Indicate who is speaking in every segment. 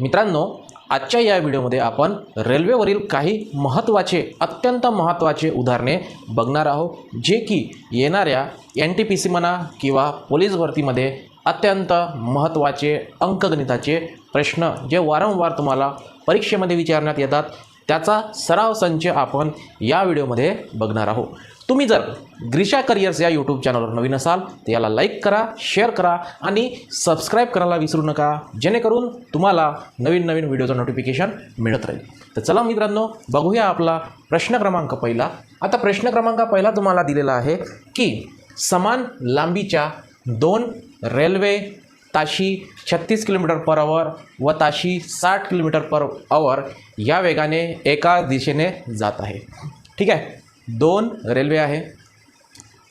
Speaker 1: मित्रांनो आजच्या या व्हिडिओमध्ये आपण रेल्वेवरील काही महत्त्वाचे अत्यंत महत्त्वाचे उदाहरणे बघणार आहोत जे की येणाऱ्या एन टी पी सी म्हणा किंवा पोलीस भरतीमध्ये अत्यंत महत्त्वाचे अंकगणिताचे प्रश्न जे वारंवार तुम्हाला परीक्षेमध्ये विचारण्यात येतात त्याचा सराव संच आपण या व्हिडिओमध्ये बघणार आहोत. तुम्ही जर ग्रीशा करिअर्स या यूट्यूब चॅनलवर नवीन असाल तर याला लाईक करा शेअर करा आणि सबस्क्राईब करायला विसरू नका. जेणेकरून तुम्हाला नवीन नवीन व्हिडिओचं नोटिफिकेशन मिळत राहील. तर चला मित्रांनो बघूया आपला प्रश्न क्रमांक पहिला. आता प्रश्न क्रमांक पहिला तुम्हाला दिलेला आहे की समान लांबीच्या दोन रेल्वे ताशी छत्तीस किलोमीटर पर आवर व ताशी साठ किलोमीटर पर आवर या वेगाने एका दिशेने जात आहे. ठीक आहे? दोन रेल्वे आहे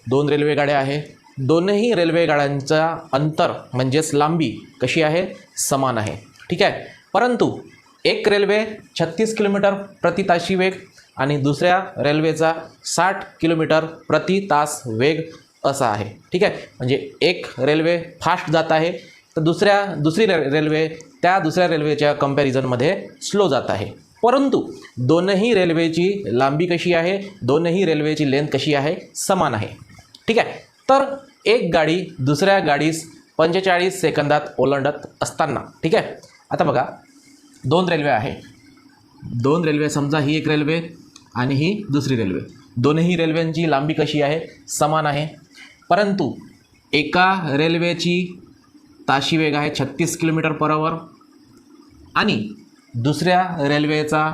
Speaker 1: दोन रेल्वे गाड्या आहे दोनही रेल्वे गाड्यांचा अंतर म्हणजेच लांबी कशी आहे? समान आहे. ठीक आहे? परंतु एक रेल्वे छत्तीस किलोमीटर प्रति ताशी वेग आणि दुसऱ्या रेल्वेचा साठ किलोमीटर प्रति तास वेग असा आहे. ठीक आहे? म्हणजे एक रेल्वे फास्ट जात आहे तर दुसऱ्या दुसरी रे रेल्वे त्या दुसऱ्या रेल्वेच्या कम्पॅरिझनमध्ये स्लो जात आहे. परंतु दोनही रेल्वेची लांबी कशी आहे? दोनही रेल्वेची लेंथ कशी आहे? समान आहे. ठीक आहे? तर एक गाडी दुसऱ्या गाडीस पंचेचाळीस सेकंदात ओलांडत असताना ठीक आहे? आता बघा दोन रेल्वे आहे दोन रेल्वे समजा ही एक रेल्वे आणि ही दुसरी रेल्वे. दोनही रेल्वेंची लांबी कशी आहे? समान आहे. परंतु एका रेल्वेची ताशी वेग आहे छत्तीस किलोमीटर पर आवर आणि दुसऱ्या रेल्वेचा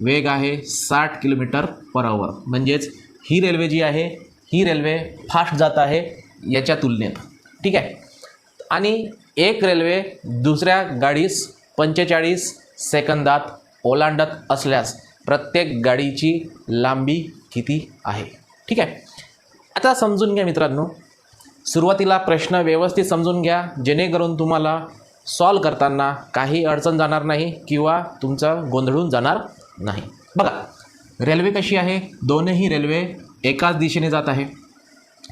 Speaker 1: वेग आहे साठ किलोमीटर पर आवर म्हणजेच ही रेल्वे जी आहे ही रेल्वे फास्ट जात आहे याच्या तुलनेत. ठीक आहे? आणि एक रेल्वे दुसऱ्या गाडीस पंचेचाळीस सेकंदात ओलांडत असल्यास प्रत्येक गाडीची लांबी किती आहे? ठीक आहे? आता समजून घ्या मित्रांनो. सुरुवातीला प्रश्न व्यवस्थित समजून घ्या जेणेकरून तुम्हाला सॉल्व करताना काही अडचण जाणार नाही किंवा तुमचं गोंधळून जाणार नाही. बघा रेल्वे कशी आहे? दोनही रेल्वे एकाच दिशेने जात आहे.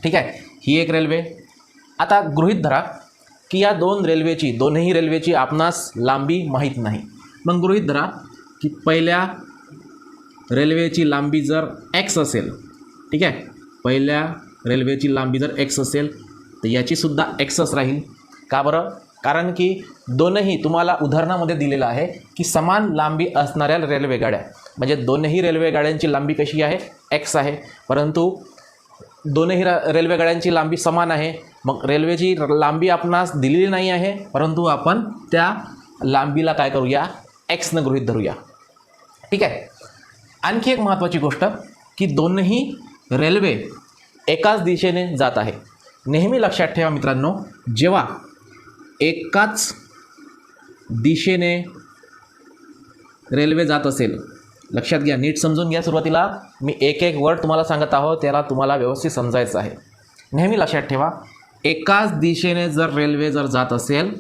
Speaker 1: ठीक आहे? ही एक रेल्वे आता गृहित धरा की या दोन रेल्वेची दोनही रेल्वेची आपणास लांबी माहीत नाही. मग गृहित धरा की पहिल्या रेल्वेची लांबी जर एक्स असेल ठीक आहे? पहिल्या रेल्वेची लांबी जर एक्स असेल तर याचीसुद्धा एक्सच राहील. का बरं? कारण की दोनही तुम्हाला उदाहरणामध्ये दिलेलं आहे की समान लांबी असणाऱ्या रेल्वेगाड्या. म्हणजे दोनही रेल्वेगाड्यांची लांबी कशी आहे? एक्स आहे. परंतु दोनही रेल्वेगाड्यांची लांबी समान आहे. मग रेल्वेची लांबी आपणास दिलेली नाही आहे. परंतु आपण त्या लांबीला काय करूया? एक्सनं गृहीत धरूया. ठीक आहे? आणखी एक महत्त्वाची गोष्ट की दोनही रेल्वे एकाच दिशेने जात आहे. नेहमी लक्षात ठेवा मित्रांनो जेव्हा एकाच दिशेने रेल्वे जात असेल. लक्षात घ्या नीट समजून घ्या सुरुवातीला. मी एक एक वर्ड तुम्हाला सांगत आहोत त्याला तुम्हाला व्यवस्थित समजायचं आहे. नेहमी लक्षात ठेवा एकाच दिशेने जर रेल्वे जर जात असेल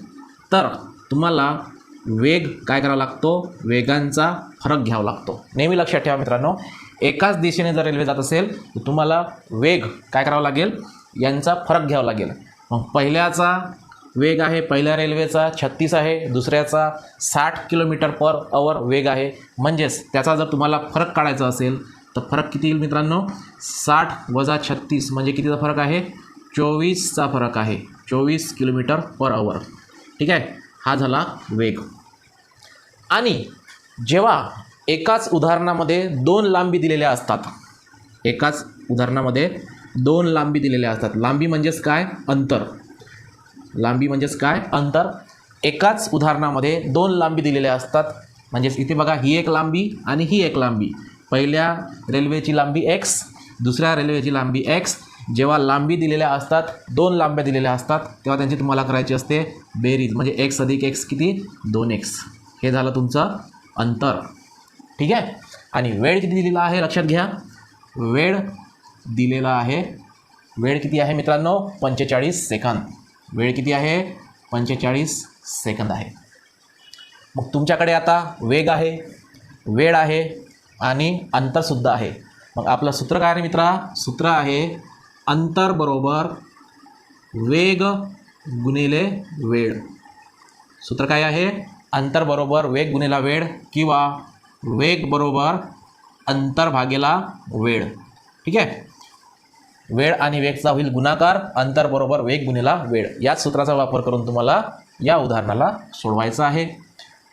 Speaker 1: तर तुम्हाला वेग काय करावा लागतो? वेगांचा फरक घ्यावा लागतो. नेहमी लक्षात ठेवा मित्रांनो एकाच दिशेने जर रेल्वे जात असेल तर तुम्हाला वेग काय करावा लागेल? यांचा फरक घ्यावा लागेल. मग पहिल्याचा वेग आहे. पहिल्या रेल्वेचा छत्तीस आहे. दुसऱ्याचा साठ किलोमीटर पर अवर वेग आहे. म्हणजेच त्याचा जर तुम्हाला फरक काढायचा असेल तर फरक किती येईल मित्रांनो? साठ वजा छत्तीस म्हणजे कितीचा फरक आहे? चोवीसचा फरक आहे. चोवीस किलोमीटर पर अवर ठीक आहे? हा झाला वेग. आणि जेव्हा एकाच उदाहरणामध्ये दोन लांबी दिलेल्या असतात एकाच उदाहरणामध्ये दोन लांबी दिलेल्या असतात. लांबी म्हणजेच काय? अंतर. लांबी म्हणजेच काय? अंतर. एकाच उदाहरणामध्ये दोन लांबी दिलेल्या असतात. म्हणजेच इथे बघा ही एक लांबी आणि ही एक लांबी. पहिल्या रेल्वेची लांबी एक्स दुसऱ्या रेल्वेची लांबी एक्स जेव्हा लांबी दिलेल्या असतात दोन लांब्या दिलेल्या असतात तेव्हा त्यांची तुम्हाला करायची असते बेरीज. म्हणजे एक्स अधिक एक्स किती? दोन एक्स हे झालं तुमचं अंतर. ठीक आहे? आणि वेळ किती दिलेला आहे? लक्षात घ्या. वेळ दिलेला आहे. वेळ किती आहे मित्रांनो? पंचेचाळीस सेकंद. वेळ किती आहे? पंचेचाळीस सेकंद आहे. मग तुमच्याकडे आता वेग आहे वेळ आहे आणि अंतरसुद्धा आहे. मग आपलं सूत्र काय आहे मित्रा? सूत्र आहे अंतर बरोबर वेग गुणिले वेळ. सूत्र काय आहे? अंतर बरोबर वेग गुणिला वेळ किंवा वेग बरोबर अंतर भागेला वेळ. ठीक आहे? वेळ आणि वेगचा होईल गुणाकार अंतर बरोबर वेग गुणिला वेळ. याच सूत्राचा वापर करून तुम्हाला या उदाहरणाला सोडवायचं आहे.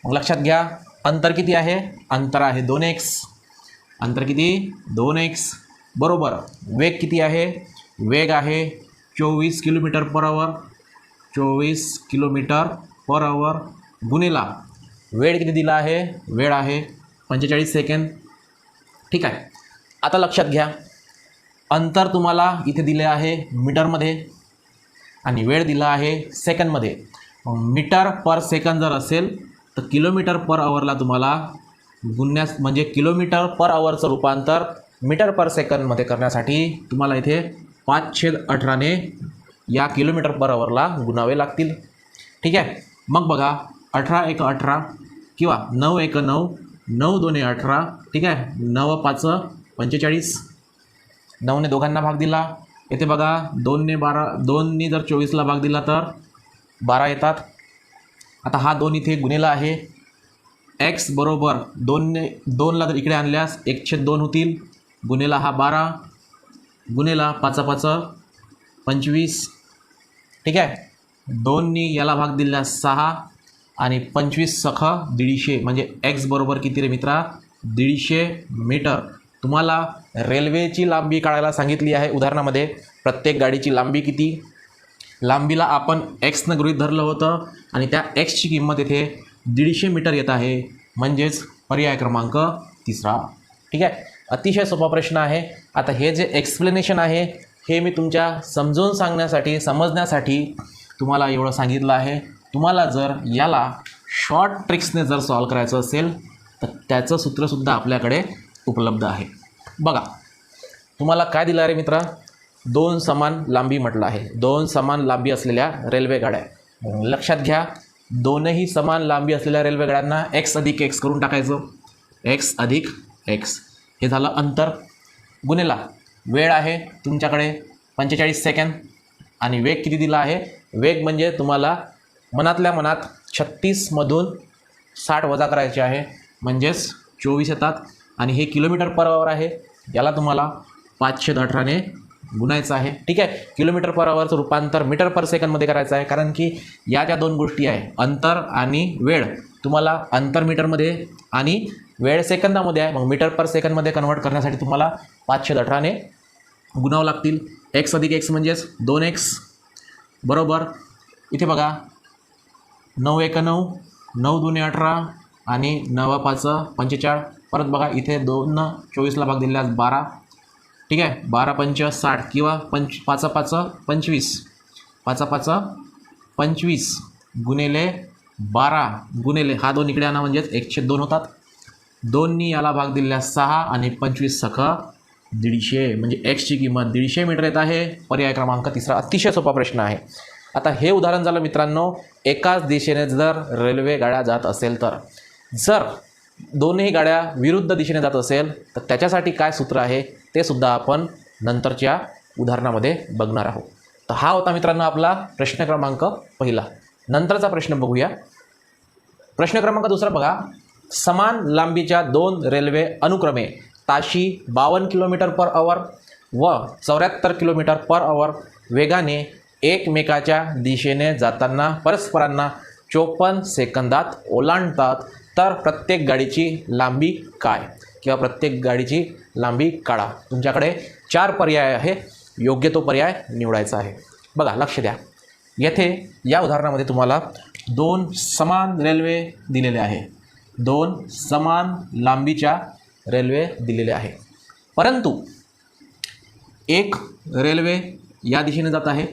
Speaker 1: मग लक्षात घ्या अंतर किती आहे? अंतर आहे दोन एक्स. अंतर किती? दोन एक्स. बरोबर. वेग किती आहे? वेग आहे चोवीस किलोमीटर पर आवर चोवीस किलोमीटर पर आवर गुणिला. वेळ किती दिला आहे? वेळ आहे पंचेचाळीस सेकंड ठीक आहे. आता लक्षात घ्या. अंतर तुम्हाला इथे दिले आहे मीटरमध्ये आणि वेळ दिला आहे सेकंदमध्ये मीटर पर सेकंद जर असेल तर किलोमीटर पर आवरला तुम्हाला गुन्ह्यास म्हणजे किलोमीटर पर आवरचं रूपांतर मीटर पर सेकंदमध्ये करण्यासाठी तुम्हाला इथे पाच छेद अठराने या किलोमीटर पर आवरला गुणावे लागतील. ठीक आहे? मग बघा अठरा एक अठरा किंवा नऊ एक नऊ नऊ दोन्ही अठरा ठीक आहे? नऊ पाच पंचेचाळीस. नऊने दोघांना भाग दिला. येथे बघा दोनने बारा दोनने जर चोवीसला भाग दिला तर बारा येतात. आता हा दोन इथे गुन्हेला आहे. एक्स बरोबर दोनने दोनला जर इकडे आणल्यास एकशे दोन होतील. गुन्हेला हा बारा गुन्हेला पाचा पाच पंचवीस. ठीक आहे? दोननी याला भाग दिल्यास सहा आणि पंचवीस सख दीडशे म्हणजे एक्स बरोबर किती रे मित्रा? दीडशे मीटर. तुम्हाला रेल्वेची लांबी काढायला सांगितली आहे. उदाहरणामध्ये प्रत्येक गाडीची लांबी किती? लांबीला आपण एक्सनं गृहीत धरलं होतं आणि त्या एक्सची किंमत येथे दीडशे मीटर येत आहे. म्हणजेच पर्याय क्रमांक तिसरा. ठीक आहे? अतिशय सोपा प्रश्न आहे. आता हे जे एक्सप्लेनेशन आहे हे मी तुमच्या समजून सांगण्यासाठी समजण्यासाठी तुम्हाला एवढं सांगितलं आहे. तुम्हाला जर याला शॉर्ट ट्रिक्सने जर सॉल्व करायचं असेल तर त्याचं सूत्रसुद्धा आपल्याकडे उपलब्ध आहे. बघा तुम्हाला काय दिलं रे मित्रा? दोन समान लांबी म्हटलं आहे. दोन समान लांबी असलेल्या रेल्वे गाड्या. लक्षात घ्या दोनही समान लांबी असलेल्या रेल्वे गाड्यांना एक्स अधिक एक्स करून टाकायचं. एक्स अधिक एक्स हे झालं अंतर. गुन्हेला वेळ आहे तुमच्याकडे पंचेचाळीस सेकंद आणि वेग किती दिला आहे? वेग म्हणजे तुम्हाला मनातल्या मनात छत्तीसमधून साठ वजा करायचे आहे. म्हणजेच चोवीस येतात. आणि हे किलोमीटर पर आवर आहे. याला तुम्हाला पाचशे अठराने गुणायचं आहे. ठीक आहे? किलोमीटर पर आवरचं रूपांतर मीटर पर सेकंदमध्ये करायचं आहे. कारण की या ज्या दोन गोष्टी आहे अंतर आणि वेळ तुम्हाला अंतर मीटरमध्ये आणि वेळ सेकंदामध्ये आहे. मग मीटर पर सेकंदमध्ये कन्वर्ट करण्यासाठी तुम्हाला पाचशे अठराने गुणावं लागतील. एक्स अधिक एक्स म्हणजेच दोन एक्स बरोबर. इथे बघा. नऊ एक नऊ नऊ दोन्ही अठरा आणि नवा पाच पंचेचाळ. परत बघा इथे दोन चोवीसला भाग दिलेला बारा. ठीक आहे? बारा पंच साठ किंवा पंच पाचा पाच पंचवीस. पाचा पाच पंचवीस. गुणेले बारा. गुणेले हा दोन इकडे आणा म्हणजेच एकशे दोन होतात. दोननी याला भाग दिलेला सहा आणि पंचवीस सख दीडशे. म्हणजे एक्सची किंमत दीडशे मीटर येत आहे. पर्याय क्रमांक तिसरा अतिशय सोपा प्रश्न आहे. आता हे उदाहरण झालं मित्रांनो एकाच दिशेने जर रेल्वे गाड्या जात असेल तर. जर दोन्ही गाड्या विरुद्ध दिशेने जात असेल तर त्याच्यासाठी काय सूत्र आहे ते सुद्धा आपण नंतरच्या उदाहरणामध्ये बघणार आहोत. तर हा होता मित्रांनो आपला प्रश्न क्रमांक पहिला. नंतरचा प्रश्न बघूया. प्रश्न क्रमांक दुसरा बघा. समान लांबीच्या दोन रेल्वे अनुक्रमे ताशी बावन्न किलोमीटर पर अवर व चौऱ्याहत्तर किलोमीटर पर अवर वेगाने एकमेकाच्या दिशेने जाताना परस्परांना चोपन्न सेकंदात ओलांडतात. तर प्रत्येक गाडीची लांबी काय? किंवा प्रत्येक गाडीची लांबी काढा. तुमच्याकडे चार पर्याय आहे. योग्य तो पर्याय निवडायचा आहे. बघा लक्ष द्या. येथे या उदाहरणामध्ये तुम्हाला दोन समान रेल्वे दिलेले आहे. दोन समान लांबीच्या रेल्वे दिलेले आहे. परंतु एक रेल्वे या दिशेने जात आहे.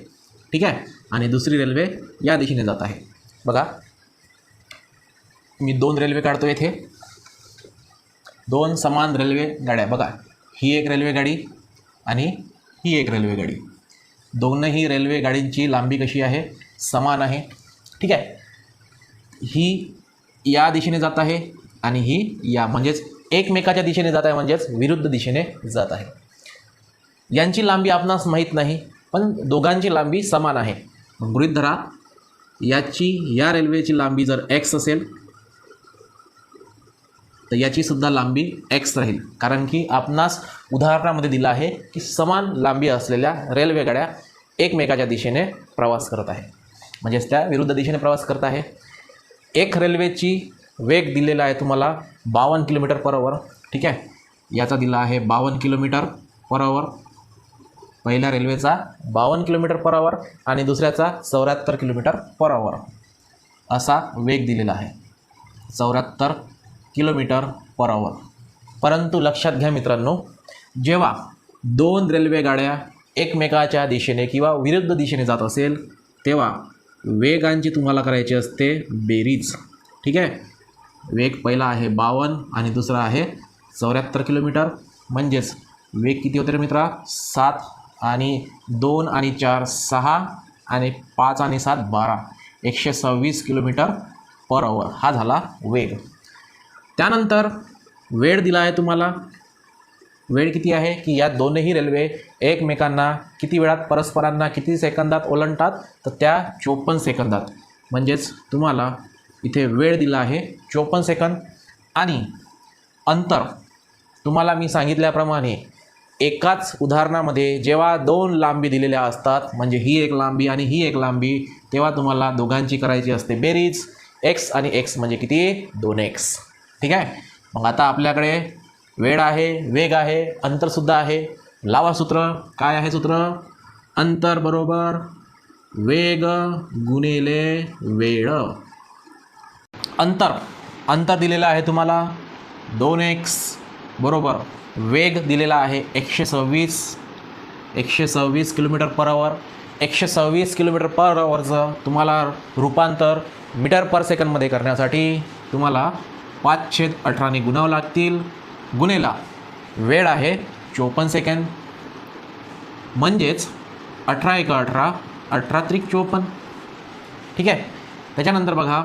Speaker 1: ठीक आहे? आणि दुसरी रेल्वे या दिशेने जात आहे. बघा मी दोन रेल्वे काढतो येथे दोन समान रेल्वे गाड्या. बघा ही एक रेल्वे गाडी आणि ही एक रेल्वे गाडी. दोनही रेल्वे गाडींची लांबी कशी आहे? समान आहे. ठीक आहे? ही या दिशेने जात आहे आणि ही या. म्हणजेच एकमेकाच्या दिशेने जात आहे म्हणजेच विरुद्ध दिशेने जात आहे. यांची लांबी आपणास माहीत नाही पण दोघांची लांबी समान आहे. गृहित धरा याची या रेल्वेची लांबी जर एक्स असेल तर याचीसुद्धा लांबी एक्स राहील. कारण की आपणास उदाहरणामध्ये दिलं आहे की समान लांबी असलेल्या रेल्वेगाड्या एकमेकाच्या दिशेने प्रवास करत आहे. म्हणजेच त्या विरुद्ध दिशेने प्रवास करत आहे. एक रेल्वेची वेग दिलेला आहे तुम्हाला बावन्न किलोमीटर पर अवर ठीक आहे? याचा दिला आहे बावन्न किलोमीटर पर अवर पहिल्या रेल्वेचा बावन्न किलोमीटर पर अवर आणि दुसऱ्याचा चौऱ्याहत्तर किलोमीटर पर अवर असा वेग दिलेला आहे. चौऱ्याहत्तर किलोमीटर पर आवर परंतु लक्षात घ्या मित्रांनो जेव्हा दोन रेल्वे गाड्या एकमेकाच्या दिशेने किंवा विरुद्ध दिशेने जात असेल तेव्हा वेगांची तुम्हाला करायची असते बेरीज. ठीक आहे? वेग पहिला आहे बावन्न आणि दुसरा आहे चौऱ्याहत्तर किलोमीटर. म्हणजेच वेग किती होते रे मित्रा? सात आणि दोन आणि चार सहा आणि पाच आणि सात बारा. एकशे सव्वीस किलोमीटर पर आवर हा झाला वेग. त्यानंतर वेळ दिला आहे तुम्हाला. वेळ किती आहे की या दोनही रेल्वे एकमेकांना किती वेळात परस्परांना किती सेकंदात ओलांडतात तर त्या चोपन्न सेकंदात. म्हणजेच तुम्हाला इथे वेळ दिला आहे चोपन्न सेकंद. आणि अंतर तुम्हाला मी सांगितल्याप्रमाणे एकाच उदाहरणामध्ये जेव्हा दोन लांबी दिलेल्या असतात म्हणजे ही एक लांबी आणि ही एक लांबी तेव्हा तुम्हाला दोघांची करायची असते बेरीज. एक्स आणि एक्स म्हणजे किती? दोन एक्स. ठीक आहे? मग आता आपल्याकडे वेळ आहे वेग आहे अंतरसुद्धा आहे. लावा सूत्र. काय आहे सूत्र? अंतर बरोबर वेग गुणिले वेळ. अंतर. अंतर दिलेलं आहे तुम्हाला. दोन एक्स बरोबर वेग दिलेला आहे एकशे सव्वीस. एकशे सव्वीस किलोमीटर पर आवर एकशे सव्वीस किलोमीटर पर आवरचं तुम्हाला रूपांतर मीटर पर सेकंदमध्ये करण्यासाठी तुम्हाला पाच छेद अठराने गुणावं लागतील. गुन्हेला वेळ आहे चोपन्न सेकंद. म्हणजेच अठरा एक अठरा अठरा त्रिक चोपन्न. ठीक आहे? त्याच्यानंतर बघा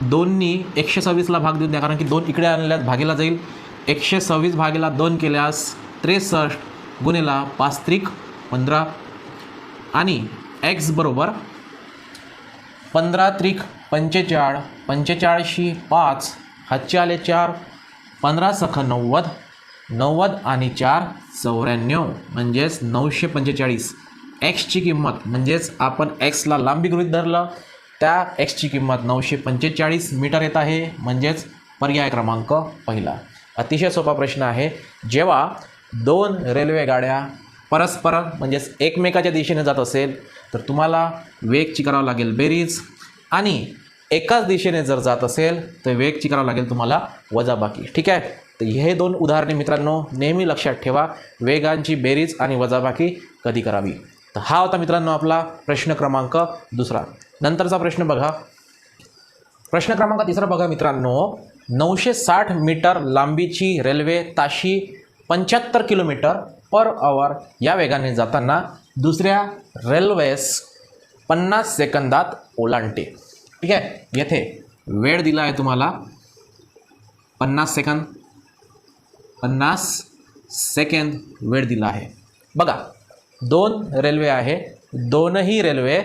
Speaker 1: दोन्ही एकशे सव्वीसला भाग देऊन द्या कारण की दोन इकडे आणल्यास भागेला जाईल. एकशे सव्वीस भागेला दोन केल्यास त्रेसष्ट गुन्हेला पाच त्रिक पंधरा. आणि एक्स बरोबर पंधरा त्रिक पंचेचाळ पंचेचाळीशी पाच. हातचे आले चार पंधरा सख नव्वद नव्वद आणि चार चौऱ्याण्णव म्हणजेच नऊशे पंचेचाळीस. एक्सची किंमत म्हणजेच आपण एक्सला लांबी गृहीत धरलं त्या एक्सची किंमत नऊशे पंचेचाळीस मीटर येत आहे म्हणजेच पर्याय क्रमांक पहिला. अतिशय सोपा प्रश्न आहे जेव्हा दोन रेल्वे गाड्या परस्पर म्हणजेच एकमेकाच्या दिशेने जात असेल तर तुम्हाला वेगची करावं लागेल बेरीज. आणि एकाच दिशेने जर जात असेल तर वेगची करावं लागेल तुम्हाला वजाबाकी. ठीक आहे? तर हे दोन उदाहरणे मित्रांनो नेहमी लक्षात ठेवा. वेगांची बेरीज आणि वजाबाकी कधी करावी? तर हा होता मित्रांनो आपला प्रश्न क्रमांक दुसरा. नंतरचा प्रश्न बघा. प्रश्न क्रमांक तिसरा बघा मित्रांनो. नऊशे साठ मीटर लांबीची रेल्वे ताशी पंच्याहत्तर किलोमीटर पर आवर या वेगाने जाताना दुसऱ्या रेल्वेस पन्नास सेकंदात ओलांडते. ठीक आहे? येथे वेळ दिला आहे तुम्हाला. पन्नास सेकंद. पन्नास सेकंद वेळ दिला आहे. बघा दोन रेल्वे आहे. दोनही रेल्वे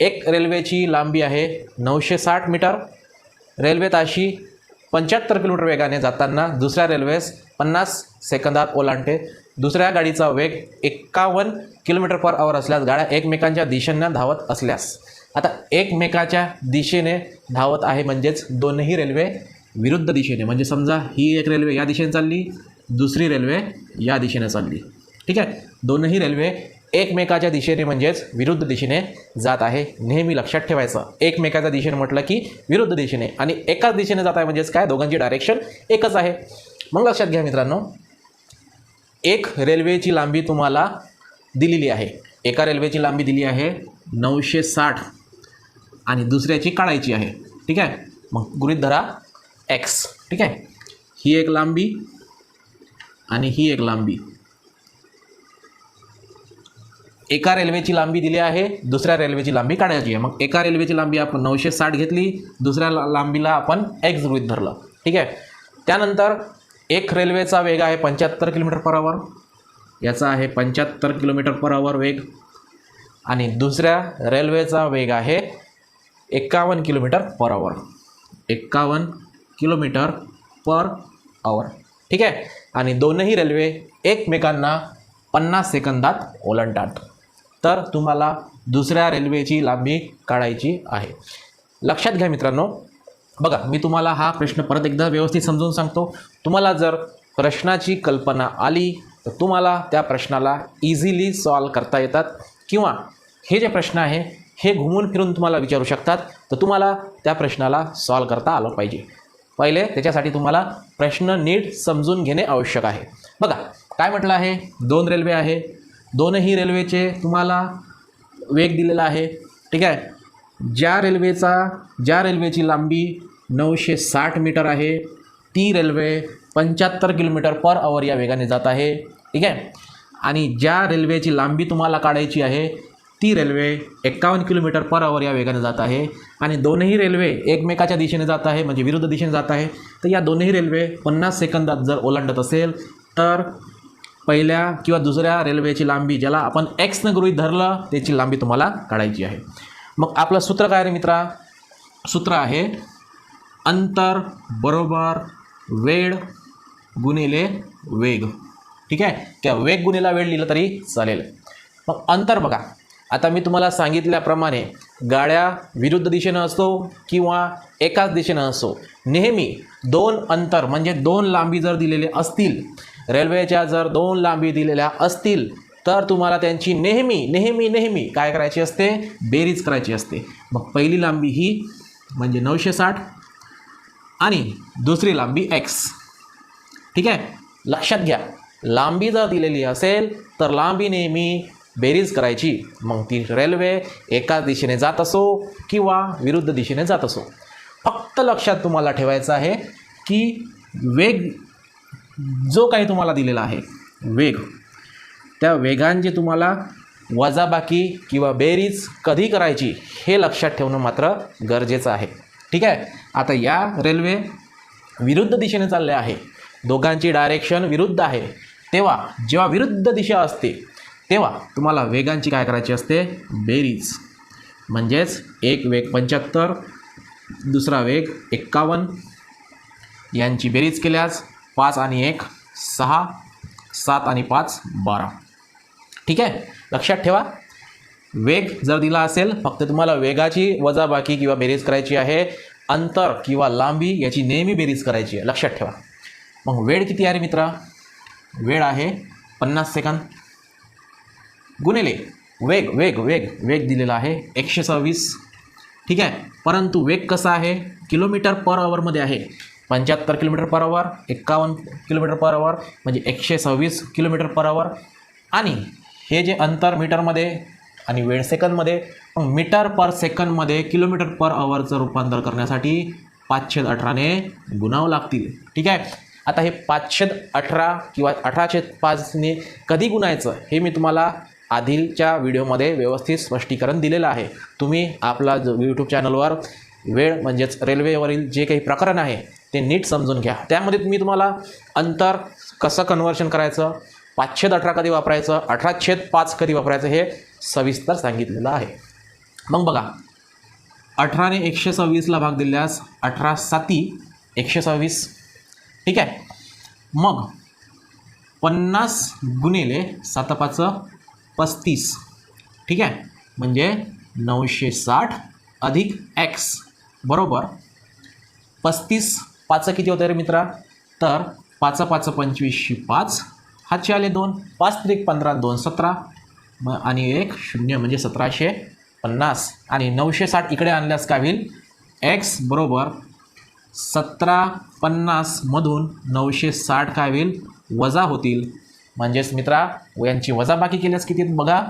Speaker 1: एक रेल्वेची लांबी आहे नऊशे साठ मीटर. रेल्वे ताशी पंच्याहत्तर किलोमीटर वेगाने जाताना दुसऱ्या रेल्वेस पन्नास सेकंदात ओलांडते. दुसऱ्या गाडीचा वेग एक्कावन्न किलोमीटर पर आवर असल्यास गाड्या एकमेकांच्या दिशेनं धावत असल्यास. आता एकमेकाच्या दिशेने धावत आहे म्हणजेच दोनही रेल्वे विरुद्ध दिशेने. म्हणजे समजा ही एक रेल्वे या दिशेने चालली दुसरी रेल्वे या दिशेने चालली. ठीक आहे? दोनही रेल्वे एकमेकाच्या दिशेने म्हणजेच विरुद्ध दिशेने जात आहे. नेहमी लक्षात ठेवायचं. एकमेकाच्या दिशेने म्हटलं की विरुद्ध दिशेने आणि एकाच दिशेने जात आहे म्हणजेच काय? दोघांची डायरेक्शन एकच आहे. मग लक्षात घ्या मित्रांनो. एक रेल्वेची लांबी तुम्हाला दिलेली आहे. एका रेल्वेची लांबी दिली आहे नऊशे साठ. आणि दुसऱ्याची काढायची आहे. ठीक आहे? मग गृहीत धरा एक्स ठीक आहे? ही एक लांबी आणि ही एक लांबी. एका रेल्वेची लांबी दिली आहे दुसऱ्या रेल्वेची लांबी काढायची आहे. मग एका रेल्वेची लांबी आपण नऊशे साठ घेतली दुसऱ्या लांबीला आपण एक्स गृहीत धरलं. ठीक आहे? त्यानंतर एक रेल्वेचा वेग आहे पंच्याहत्तर किलोमीटर पर आवर याचा आहे पंच्याहत्तर किलोमीटर पर आवर वेग. आणि दुसऱ्या रेल्वेचा वेग आहे एकावन्न किलोमीटर पर आवर एकावन्न किलोमीटर पर आवर ठीक आहे? आणि दोनही रेल्वे एकमेकांना पन्नास सेकंदात ओलांडतात. तर तुम्हाला दुसऱ्या रेल्वेची लांबी काढायची आहे. लक्षात घ्या मित्रांनो. बघा मी तुम्हाला हा प्रश्न परत एकदा व्यवस्थित समजून सांगतो. तुम्हाला जर प्रश्नाची कल्पना आली तर तुम्हाला त्या प्रश्नाला इझिली सॉल्व करता येतात. किंवा हे जे प्रश्न आहे हे घुमून फिरून तुम्हाला विचारू शकतात. तर तुम्हाला त्या प्रश्नाला सॉल्व करता आलं पाहिजे. पहिले त्याच्यासाठी तुम्हाला प्रश्न नीट समजून घेणे आवश्यक आहे. बघा काय म्हटलं आहे? दोन रेल्वे आहे. दोनही रेल्वेचे तुम्हाला वेग दिलेला आहे. ठीक आहे? ज्या रेल्वेचा ज्या रेल्वेची लांबी नऊशे साठ मीटर आहे ती रेल्वे पंच्याहत्तर किलोमीटर पर आवर या वेगाने जात आहे. ठीक आहे? आणि ज्या रेल्वेची लांबी तुम्हाला काढायची आहे ती रेल्वे एक्कावन्न किलोमीटर पर आवर या वेगाने जात आहे आणि दोनही रेल्वे एकमेकाच्या दिशेने जात आहे म्हणजे विरुद्ध दिशेने जात आहे. तर या दोन्ही रेल्वे पन्नास सेकंदात जर ओलांडत असेल तर पहिल्या किंवा दुसऱ्या रेल्वेची लांबी ज्याला आपण एक्सनं गृहीत धरलं त्याची लांबी तुम्हाला काढायची आहे. मग आपलं सूत्र काय रे मित्रा? सूत्र आहे अंतर बरोबर वेळ गुणिले वेग. ठीक आहे? किंवा वेग गुणिला वेळ लिहिलं तरी चालेल. मग अंतर बघा. आता मी तुम्हाला सांगितल्याप्रमाणे गाड्या विरुद्ध दिशेनं असो किंवा एकाच दिशेनं असो नेहमी दोन अंतर म्हणजे दोन लांबी जर दिलेले असतील रेल्वेच्या जर दोन लांबी दिलेल्या असतील तर तुम्हाला त्यांची नेहमी नेहमी नेहमी काय करायची असते? बेरीज करायची असते. मग पहिली लांबी ही म्हणजे नऊशे साठ आणि दुसरी लांबी एक्स ठीक आहे? लक्षात घ्या. लांबी जर दिलेली असेल तर लांबी नेहमी बेरीज करायची मग ती रेल्वे एकाच दिशेने जात असो किंवा विरुद्ध दिशेने जात असो. फक्त लक्षात तुम्हाला ठेवायचं आहे की वेग जो काही तुम्हाला दिलेला आहे वेग. त्या वेगांचे तुम्हाला वजाबाकी किंवा बेरीज कधी करायची हे लक्षात ठेवणं मात्र गरजेचं आहे. ठीक आहे? आता या रेल्वे विरुद्ध दिशेने चालल्या आहे. दोघांची डायरेक्शन विरुद्ध आहे. तेव्हा जेव्हा विरुद्ध दिशा असते तेव्हा तुम्हाला वेगांची काय करायची असते? बेरीज. म्हणजेच एक वेग पंच्याहत्तर दुसरा वेग एक्कावन्न. यांची बेरीज केल्यास पाच आणि एक सहा सात आणि पाच बारा. ठीक आहे? लक्षात ठेवा. वेग जर दिला असेल फक्त तुम्हाला वेगाची वजाबाकी किंवा बेरीज करायची आहे. अंतर किंवा लांबी याची नेहमी बेरीज करायची आहे. लक्षात ठेवा. मग वेळ किती आहे मित्रा? वेळ आहे पन्नास सेकंद. गुणिले वेग वेग वेग वेग दिलेला आहे एकशे सव्वीस. ठीक आहे? परंतु वेग कसा आहे? किलोमीटर पर आवरमध्ये आहे. पंच्याहत्तर किलोमीटर पर आवर एक्कावन्न किलोमीटर पर आवर म्हणजे एकशे सव्वीस किलोमीटर पर आवर आणि हे जे अंतर मीटरमध्ये आणि वेळ सेकंदमध्ये मीटर पर सेकंदमध्ये किलोमीटर पर आवरचं रूपांतर करण्यासाठी पाचशे अठराने गुणावं लागतील. ठीक आहे? आता हे पाचशे अठरा किंवा अठराशे पाचने कधी गुणायचं हे मी तुम्हाला आधीच्या व्हिडिओमध्ये व्यवस्थित स्पष्टीकरण दिलेलं आहे. तुम्ही आपला जो यूट्यूब चॅनलवर वेळ म्हणजेच रेल्वेवरील जे काही प्रकरण आहे ते नीट समजून घ्या. त्यामध्ये मी तुम्हाला अंतर कसं कन्वर्शन करायचं पाचशेद अठरा कधी वापरायचं अठरा छेद पाच कधी वापरायचं हे सविस्तर सांगितलेलं आहे. मग बघा अठराने एकशे सव्वीसला भाग दिल्यास अठरा साती एकशे सव्वीस ठीक आहे? मग पन्नास गुणिले सातपाचं पस्तीस. ठीक आहे? म्हणजे नऊशे साठ अधिक एक्स बरोबर? पस्तीस पाचं किती होतं रे मित्रा? तर पाच पाच पंचवीसशे पाच. हातचे आले दोन. पाच त्रिक पंधरा दोन सतरा. मग आणि एक शून्य म्हणजे सतराशे पन्नास. आणि नऊशे साठ इकडे आणल्यास काय होईल? एक्स बरोबर? सतरा पन्नासमधून नऊशे साठ काय होईल? वजा होतील. म्हणजेच मित्रा यांची वजाबाकी केल्यास किती बघा?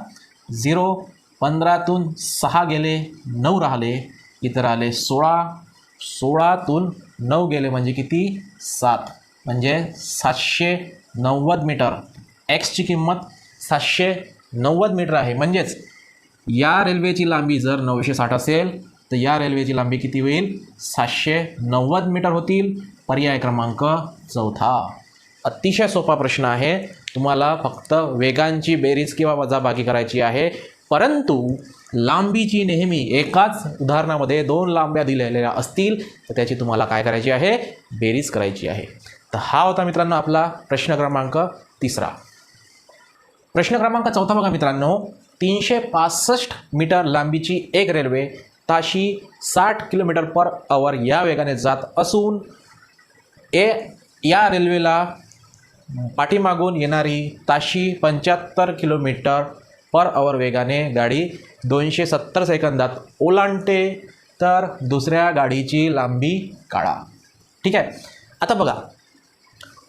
Speaker 1: झिरो पंधरातून सहा गेले नऊ राहिले. इथं राहिले सोळा सोळातून नऊ गेले म्हणजे किती? सात. म्हणजे सातशे नव्वद मीटर. एक्सची किंमत सातशे नव्वद मीटर आहे. म्हणजेच या रेल्वेची लांबी जर नऊशे साठ असेल तर या रेल्वेची लांबी किती होईल? सातशे नव्वद मीटर होतील. पर्याय क्रमांक चौथा. अतिशय सोपा प्रश्न आहे. तुम्हाला फक्त वेगांची बेरीज किंवा वजाबाकी करायची आहे. परंतु लांबीची नेहमी एकाच उदाहरणामध्ये दोन लांब्या दिलेल्या असतील तर त्याची तुम्हाला काय करायची आहे? बेरीज करायची आहे. तर हा होता मित्रांनो आपला प्रश्न क्रमांक तिसरा. प्रश्न क्रमांक चौथा बघा मित्रांनो. तीनशे पासष्ट मीटर लांबीची एक रेल्वे ताशी साठ किलोमीटर पर अवर या वेगाने जात असून ए या रेल्वेला पाठीमागून येणारी ताशी पंच्याहत्तर किलोमीटर पर आवर वेगाने गाडी दोनशे सत्तर सेकंदात ओलांडते तर दुसऱ्या गाडीची लांबी काढा. ठीक आहे? आता बघा.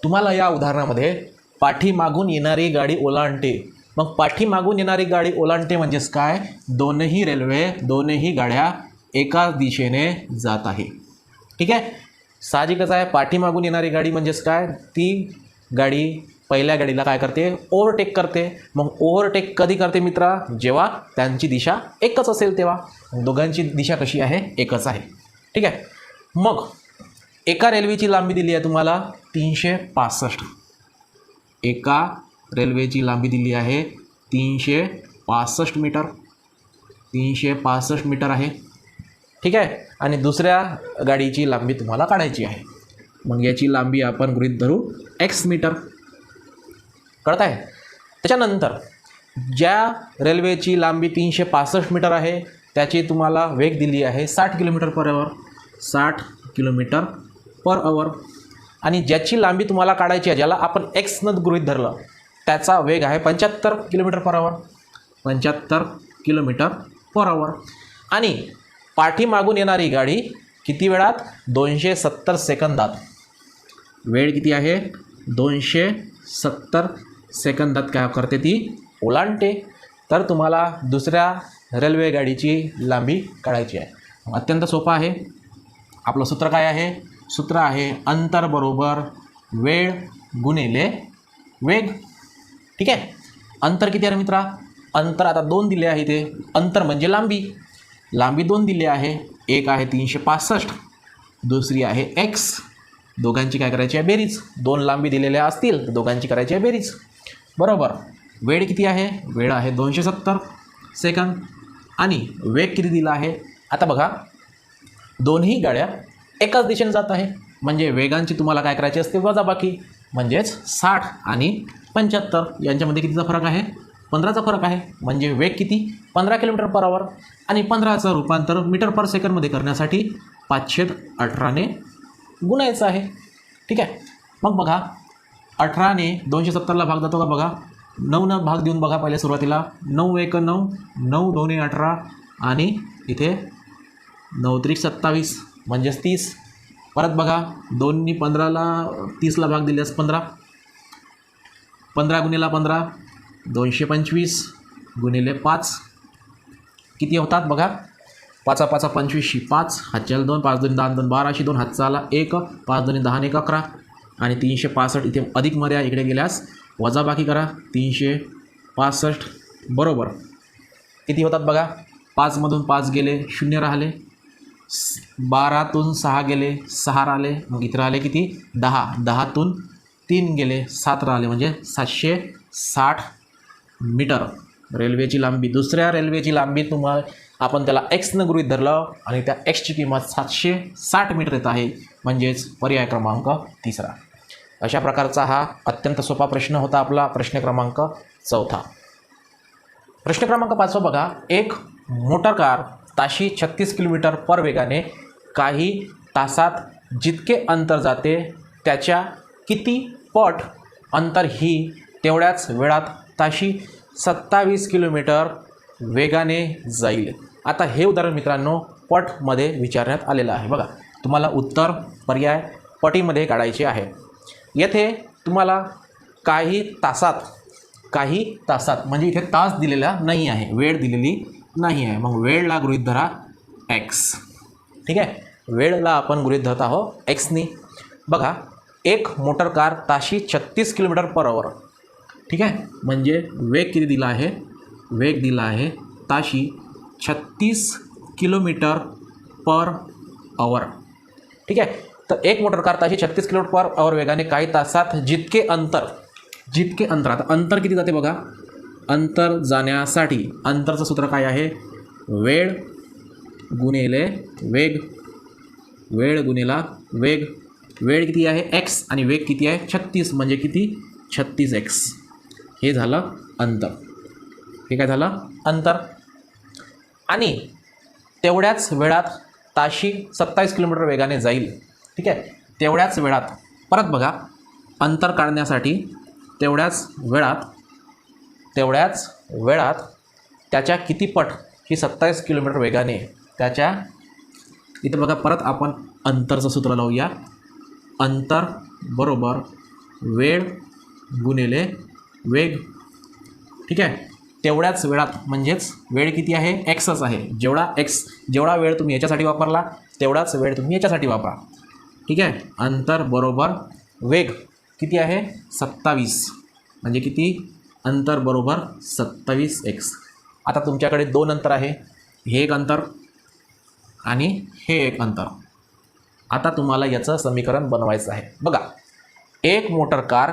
Speaker 1: तुम्हाला या उदाहरणामध्ये पाठीमागून येणारी गाडी ओलांडते. मग पाठीमागून येणारी गाडी ओलांडते म्हणजेच काय? दोनही रेल्वे दोनही गाड्या एकाच दिशेने जात आहे. ठीक आहे? साहजिकच आहे पाठीमागून येणारी गाडी म्हणजेच काय? ती गाडी पहिल्या गाडीला काय करते? ओव्हरटेक करते. मग ओव्हरटेक कधी करते मित्रा? जेव्हा त्यांची दिशा एकच असेल तेव्हा. मग दोघांची दिशा कशी आहे? एकच आहे. ठीक आहे? मग एका रेल्वेची लांबी दिली आहे तुम्हाला तीनशे पासष्ट. एका रेल्वेची लांबी दिली आहे तीनशे पासष्ट मीटर. तीनशे पासष्ट मीटर आहे. ठीक आहे? आणि दुसऱ्या गाडीची लांबी तुम्हाला काढायची आहे. मग याची लांबी आपण गृहित धरू एक्स मीटर. कळत आहे त्याच्यानंतर ज्या रेल्वेची लांबी तीनशे पासष्ट मीटर आहे त्याची तुम्हाला वेग दिली आहे साठ किलोमीटर पर अवर साठ किलोमीटर पर अवर आणि ज्याची लांबी तुम्हाला काढायची आहे ज्याला आपण एक्सनं गृहित धरलं त्याचा वेग आहे पंच्याहत्तर किलोमीटर पर अवर पंच्याहत्तर किलोमीटर पर अवर आणि पाठीमागून येणारी गाडी किती वेळात? दोनशे सत्तर सेकंदात वेळ किती आहे? दोनशे सत्तर सेकंदात काय करते ती? ओलांडते. तर तुम्हाला दुसऱ्या रेल्वे गाडीची लांबी काढायची आहे. अत्यंत सोपं आहे. आपलं सूत्र काय आहे? सूत्र आहे अंतर बरोबर वेळ गुणिले वेग. ठीक आहे? अंतर किती आहे मित्रा? अंतर आता दोन दिले आहे ते अंतर म्हणजे लांबी. लांबी दोन दिली आहे. एक आहे तीनशे पासष्ट. दुसरी आहे एक्स. दोघांची काय करायची आहे? बेरीज. दोन लांबी दिलेल्या असतील तर दोघांची करायची आहे बेरीज. बरोबर. वेळ किती आहे? वेळ आहे दोनशे सत्तर सेकंद. आणि वेग किती दिला आहे? आता बघा. दोन्ही गाड्या एकाच दिशेने जात आहे. म्हणजे वेगांची तुम्हाला काय करायची असते? वजाबाकी. म्हणजेच साठ आणि पंच्याहत्तर. यांच्यामध्ये कितीचा फरक आहे? पंधराचा फरक आहे. म्हणजे वेग किती? पंधरा किलोमीटर पर आवर आणि पंधराचं रूपांतर मीटर पर सेकंडमध्ये करण्यासाठी पाचशे अठराने गुणायचं आहे. ठीक आहे? मग बघा अठराने दोनशे सत्तरला भाग जातो का बघा? नऊनं भाग देऊन बघा पहिले सुरुवातीला. नऊ एक नऊ नऊ दोन्ही अठरा आणि इथे नऊ त्रिक सत्तावीस म्हणजेच तीस. परत बघा दोन्ही पंधराला तीसला भाग दिल्यास पंधरा. पंधरा गुणिला पंधरा दोनशे पंचवीस गुणिले पाच. किती होतात बघा? पाचा पाचा पंचवीसशी पाच हातच्याला दोन पाच दोन दहा दोन बाराशे दोन हातचाला एक पाच दोन्ही दहा आणि एक अकरा. आणि तीनशे पासष्ट इथे अधिक मर्या इकडे गेल्यास वजाबाकी करा तीनशे पासष्ट बरोबर. किती होतात बघा? पाचमधून पाच गेले शून्य राहिले. बारातून सहा गेले सहा राहिले. मग इथे राहिले किती? दहा. दहातून तीन गेले सात राहिले. म्हणजे सातशे साठ मीटर. रेल्वेची लांबी. दुसऱ्या रेल्वेची लांबी तुम्हाला आपण त्याला एक्सनं गृहीत धरलं आणि त्या एक्सची किंमत सातशे साठ मीटर येत आहे म्हणजेच पर्याय क्रमांक तिसरा. अशा प्रकारचा हा अत्यंत सोपा प्रश्न होता आपला प्रश्न क्रमांक चौथा. प्रश्न क्रमांक पाचवा बघा एक मोटर कार ताशी छत्तीस किलोमीटर पर वेगाने काही तासात जितके अंतर जाते त्याच्या किती पट अंतर ही तेवढ्याच वेळात ताशी सत्तावीस किलोमीटर वेगाने जाईल. आता हे उदाहरण मित्रांनो पटमध्ये विचारण्यात आलेलं आहे. बघा तुम्हाला उत्तर पर्याय पटीमध्ये काढायचे आहे. येथे तुम्हाला काही तासात काही तासात म्हणजे इथे तास दिलेला नाही आहे वेळ दिलेली नाही आहे. मग वेळला गृहीत धरा एक्स ठीक आहे? वेळला आपण गृहीत धरत आहोत एक्सनी बघा एक मोटर कार ताशी छत्तीस किलोमीटर पर आवर ठीक आहे? म्हणजे वेग किती दिला आहे? वेग दिला आहे ताशी छत्तीस किलोमीटर पर आवर ठीक आहे? तर एक मोटर कार ताशी छत्तीस किलोमीटर पर आवर वेगाने काही तासात जितके अंतर जितके अंतर आता अंतर किती जाते बघा? अंतर जाण्यासाठी अंतरचं सूत्र काय आहे? वेळ गुणेले वेग वेळ गुणेला वेग. वेळ किती आहे? एक्स आणि वेग किती आहे? छत्तीस म्हणजे किती? छत्तीस एक्स हे झालं अंतर. हे काय झालं? अंतर. आणि तेवढ्याच वेळात ताशी सत्तावीस किलोमीटर वेगाने जाईल. ठीक आहे? तेवढ्याच वेळात. परत बघा अंतर काढण्यासाठी तेवढ्याच वेळात तेवढ्याच वेळात त्याच्या किती पट ही सत्तावीस किलोमीटर वेगाने त्याच्या इथं बघा परत आपण अंतरचं सूत्र लावूया. अंतर बरोबर वेळ गुणिले वेग. ठीक आहे? तेवढ्याच वेळात म्हणजेच वेळ किती आहे? एक्सच आहे. जेवढा एक्स जेवढा वेळ तुम्ही याच्यासाठी वापरला तेवढाच वेळ तुम्ही याच्यासाठी वापरा. ठीक आहे? अंतर बरोबर वेग किती आहे? सत्तावीस. म्हणजे किती? अंतर बरोबर सत्तावीस एक्स आता तुमच्याकडे दोन अंतर आहे. हे एक अंतर आणि हे एक अंतर. आता तुम्हाला याचं समीकरण बनवायचं आहे. बघा एक मोटर कार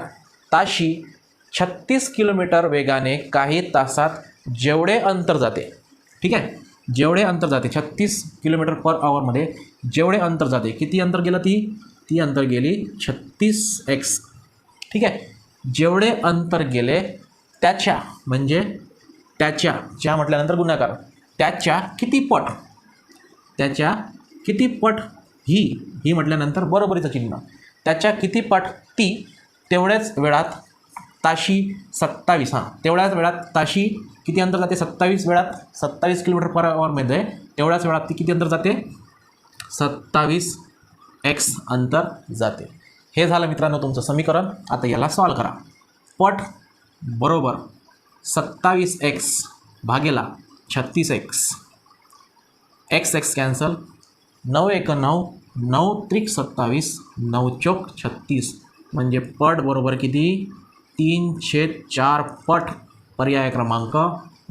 Speaker 1: ताशी छत्तीस किलोमीटर वेगाने काही तासात जेवढे अंतर जाते ठीक आहे? जेवढे अंतर जाते छत्तीस किलोमीटर पर आवरमध्ये जेवढे अंतर जाते किती अंतर गेलं ती? ती अंतर गेली छत्तीस एक्स ठीक आहे? जेवढे अंतर गेले त्याच्या म्हणजे त्याच्या ज्या म्हटल्यानंतर गुणाकार त्याच्या किती पट? त्याच्या किती पट ही ही म्हटल्यानंतर बरोबरीचं चिन्ह. त्याच्या किती पट ती तेवढ्याच वेळात ताशी सत्तावीस हां. तेवढ्याच वेळात ताशी किती अंतर जाते? सत्तावीस वेळात सत्तावीस किलोमीटर पर आवरमध्ये तेवढ्याच वेळात ती किती अंतर जाते? सत्तावीस एक्स अंतर जाते. हे झालं मित्रांनो तुमचं समीकरण. आता याला सॉल्व करा. पट बरोबर सत्तावीस एक्स भागेला छत्तीस एक्स एक्स एक्स कॅन्सल नऊ एक नऊ नऊ त्रिक सत्तावीस नऊ चौक छत्तीस. म्हणजे पट बरोबर किती? तीन छेद चार पट पर्याय क्रमांक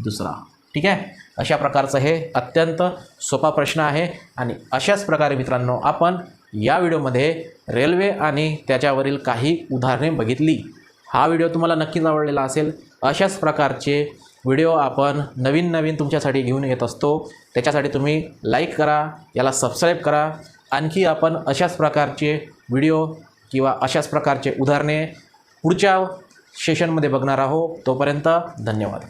Speaker 1: दुसरा. ठीक आहे? अशा प्रकारचं हे अत्यंत सोपा प्रश्न आहे आणि अशाच प्रकारे मित्रांनो आपण या व्हिडिओमध्ये रेल्वे आणि त्याच्यावरील काही उदाहरणे बघितली. हा व्हिडिओ तुम्हाला नक्कीच आवडलेला असेल. अशाच प्रकारचे व्हिडिओ आपण नवीन नवीन तुमच्यासाठी घेऊन येत असतो. त्याच्यासाठी तुम्ही लाईक करा याला सबस्क्राईब करा. आणखी आपण अशाच प्रकारचे व्हिडिओ किंवा अशाच प्रकारचे उदाहरणे पुढच्या सेशनमध्ये बघणार आहोत. तोपर्यंत धन्यवाद.